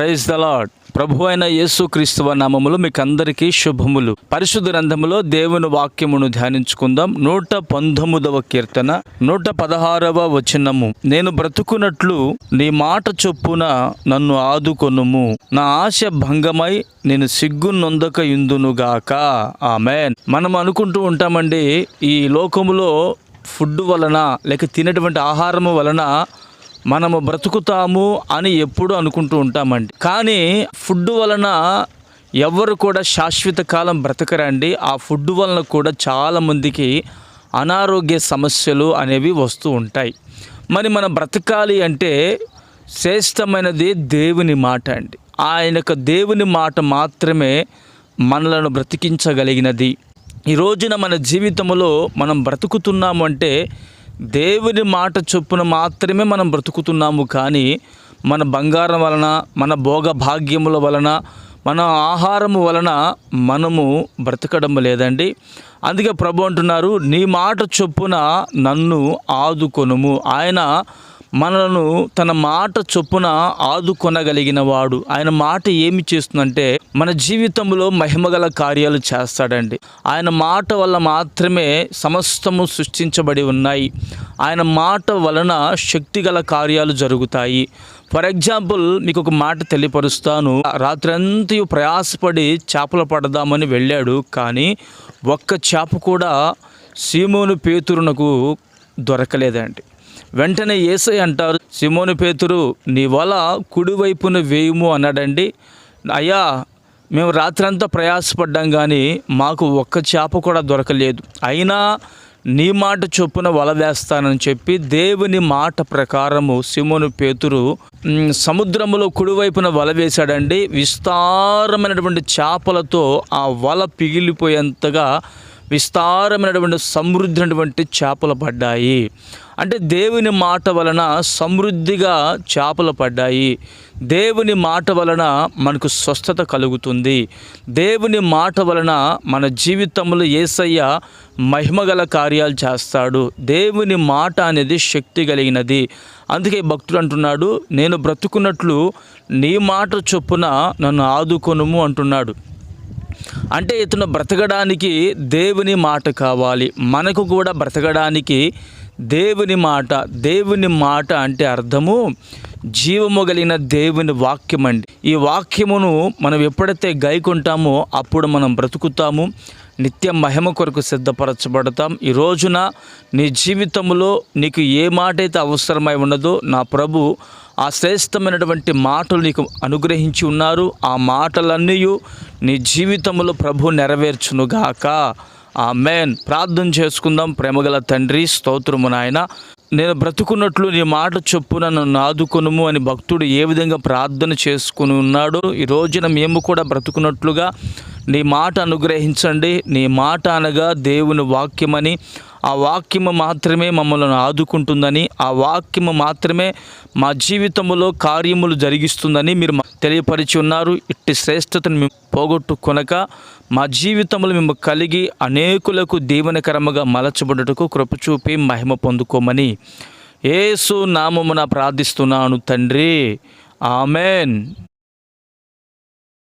Praise the lord ప్రభు అయిన యేసు క్రీస్తువ నామములు మీకు అందరికీ శుభములు. పరిశుద్ధ గ్రంథములో దేవుని వాక్యమును ధ్యానించుకుందాం. నూట పంతొమ్మిదవ కీర్తన నూట పదహారవ వచనము. నేను బ్రతుకున్నట్లు నీ మాట చొప్పున నన్ను ఆదుకొనుము. నా ఆశ భంగమై నేను సిగ్గు నొందక ఇందునుగాక ఆమెన్. మనం అనుకుంటూ ఉంటామండి ఈ లోకములో ఫుడ్ వలన లేక తినేటువంటి ఆహారము వలన మనము బ్రతుకుతాము అని ఎప్పుడు అనుకుంటూ ఉంటామండి. కానీ ఫుడ్ వలన ఎవరు కూడా శాశ్వత కాలం బ్రతకరండి. ఆ ఫుడ్ వలన కూడా చాలామందికి అనారోగ్య సమస్యలు అనేవి వస్తూ ఉంటాయి. మరి మనం బ్రతకాలి అంటే శ్రేష్టమైనది దేవుని మాట అండి. ఆయన యొక్క దేవుని మాట మాత్రమే మనలను బ్రతికించగలిగినది. ఈ రోజున మన జీవితంలో మనం బ్రతుకుతున్నాము అంటే దేవుని మాట చొప్పున మాత్రమే మనం బ్రతుకుతున్నాము కానీ మన బంగారం వలన మన భోగ భాగ్యముల వలన మన ఆహారము వలన మనము బ్రతకడం లేదండి. అందుకే ప్రభు అంటున్నారు నీ మాట చొప్పున నన్ను ఆదుకొనుము. ఆయన మనలను తన మాట చొప్పున ఆదుకొనగలిగిన వాడు ఆయన మాట ఏమి చేస్తుందంటే మన జీవితంలో మహిమగల కార్యాలు చేస్తాడండి. ఆయన మాట వల్ల మాత్రమే సమస్తము సృష్టించబడి ఉన్నాయి. ఆయన మాట వలన శక్తిగల కార్యాలు జరుగుతాయి. ఫర్ ఎగ్జాంపుల్ మీకు ఒక మాట తెలియపరుస్తాను. రాత్రంతయు ప్రయాసపడి చేపలు పడదామని వెళ్ళాడు కానీ ఒక్క చేప కూడా సీమోను పేతురునకు దొరకలేదండి. వెంటనే ఏసై అంటారు సిమోని పేతురు నీ వల కుడివైపున వేయుము అన్నాడండి. అయ్యా మేము రాత్రంతా ప్రయాసపడ్డాం కానీ మాకు ఒక్క చేప కూడా దొరకలేదు. అయినా నీ మాట చొప్పున వల వేస్తానని చెప్పి దేవుని మాట ప్రకారము సిమోను పేతురు సముద్రంలో కుడివైపున వల వేశాడండి. విస్తారమైనటువంటి చేపలతో ఆ వల పిగిలిపోయేంతగా విస్తారమైనటువంటి సమృద్ధినటువంటి చేపలు పడ్డాయి. అంటే దేవుని మాట వలన సమృద్ధిగా చేపలు పడ్డాయి. దేవుని మాట వలన మనకు స్వస్థత కలుగుతుంది. దేవుని మాట వలన మన జీవితంలో ఏసయ్య మహిమగల కార్యాలు చేస్తాడు. దేవుని మాట అనేది శక్తి కలిగినది. అందుకే భక్తుడు అంటున్నాడు నేను బ్రతుకున్నట్లు నీ మాట చొప్పున నన్ను ఆదుకొనుము అంటున్నాడు. అంటే ఇతను బ్రతకడానికి దేవుని మాట కావాలి. మనకు కూడా బ్రతకడానికి దేవుని మాట దేవుని మాట అంటే అర్థము జీవము కలిగిన దేవుని వాక్యం అండి ఈ వాక్యమును మనం ఎప్పుడైతే గైకుంటామో అప్పుడు మనం బ్రతుకుతాము. నిత్య మహిమ కొరకు సిద్ధపరచబడతాం. ఈ రోజున నీ జీవితంలో నీకు ఏ మాట అయితే అవసరమై ఉన్నదో నా ప్రభు ఆ శ్రేష్టమైనటువంటి మాటలు నీకు అనుగ్రహించి ఉన్నారు. ఆ మాటలన్నీ నీ జీవితంలో ప్రభు నెరవేర్చునుగాక. ఆ మేన్ ప్రార్థన చేసుకుందాం. ప్రేమగల తండ్రి స్తోత్రము నాయన. నేను బ్రతుకున్నట్లు నీ మాట చొప్పున నన్ను ఆదుకొనుము అని భక్తుడు ఏ విధంగా ప్రార్థన చేసుకుని ఉన్నాడో ఈ రోజున మేము కూడా బ్రతుకున్నట్లుగా నీ మాట అనుగ్రహించండి. నీ మాట అనగా దేవుని వాక్యమని. ఆ వాక్యము మాత్రమే మమ్మల్ని ఆదుకుంటుందని. ఆ వాక్యము మాత్రమే మా జీవితంలో కార్యములు జరిగిస్తుందని మీరు తెలియపరిచి ఉన్నారు. ఇట్టి శ్రేష్టతను మేము పోగొట్టుకొనక మా జీవితంలో మేము కలిగి అనేకులకు దీవెనకరముగా మలచబడుటకు కృపచూపి మహిమ పొందుకోమని ఏసు నామమున ప్రార్థిస్తున్నాను తండ్రి. ఆమెన్.